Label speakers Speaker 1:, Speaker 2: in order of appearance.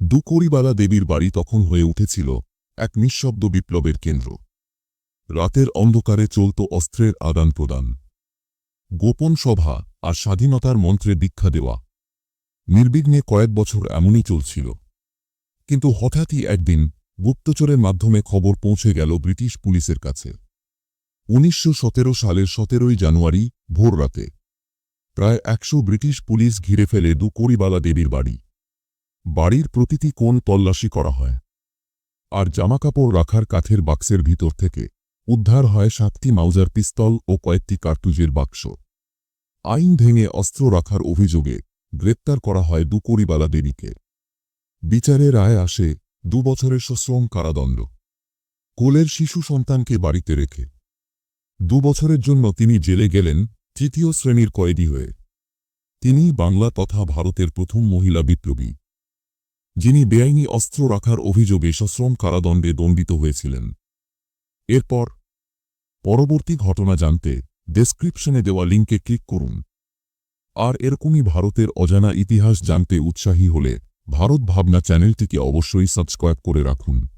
Speaker 1: দুকড়িবালা দেবীর বাড়ি তখন হয়ে উঠেছিল এক নিঃশব্দ বিপ্লবের কেন্দ্র। রাতের অন্ধকারে চলত অস্ত্রের আদান প্রদান। গোপন সভা আর স্বাধীনতার মন্ত্রে দীক্ষা দেওয়া। নির্বিঘ্নে কয়েক বছর এমনই চলছিল। কিন্তু হঠাৎই একদিন গুপ্তচরের মাধ্যমে খবর পৌঁছে গেল ব্রিটিশ পুলিশের কাছে। উনিশশো সতেরো সালের সতেরোই জানুয়ারি ভোর রাতে প্রায় একশো ব্রিটিশ পুলিশ ঘিরে ফেলে দুকড়িবালা দেবীর বাড়ি। বাড়ির প্রতিটি কোণ তল্লাশি করা হয়। আর জামাকাপড় রাখার কাঠের বাক্সের ভিতর থেকে উদ্ধার হয় সাতটি মাউজার পিস্তল ও কয়েকটি কার্তুজের বাক্স। আইন ভেঙে অস্ত্র রাখার অভিযোগে গ্রেপ্তার করা হয় দুকড়িবালা দেবীকে। বিচারে রায় আসে দু বছরের সশ্রম কারাদণ্ড। কোলের শিশু সন্তানকে বাড়িতে রেখে। দু বছরের জন্য তিনি জেলে গেলেন তৃতীয় শ্রেণির কয়েদি হয়ে। তিনি বাংলা তথা ভারতের প্রথম মহিলা বিপ্লবী। যিনি বেআইনি অস্ত্র রাখার অভিযোগে সশ্রম কারাদণ্ডে দণ্ডিত হয়েছিলেন। এরপর, পরবর্তী ঘটনা জানতে ডেসক্রিপশনে দেওয়া লিঙ্কে ক্লিক করুন। আর এরকমই ভারতের অজানা ইতিহাস জানতে উৎসাহী হলে ভারত ভাবনা চ্যানেলটিকে অবশ্যই সাবস্ক্রাইব করে রাখুন।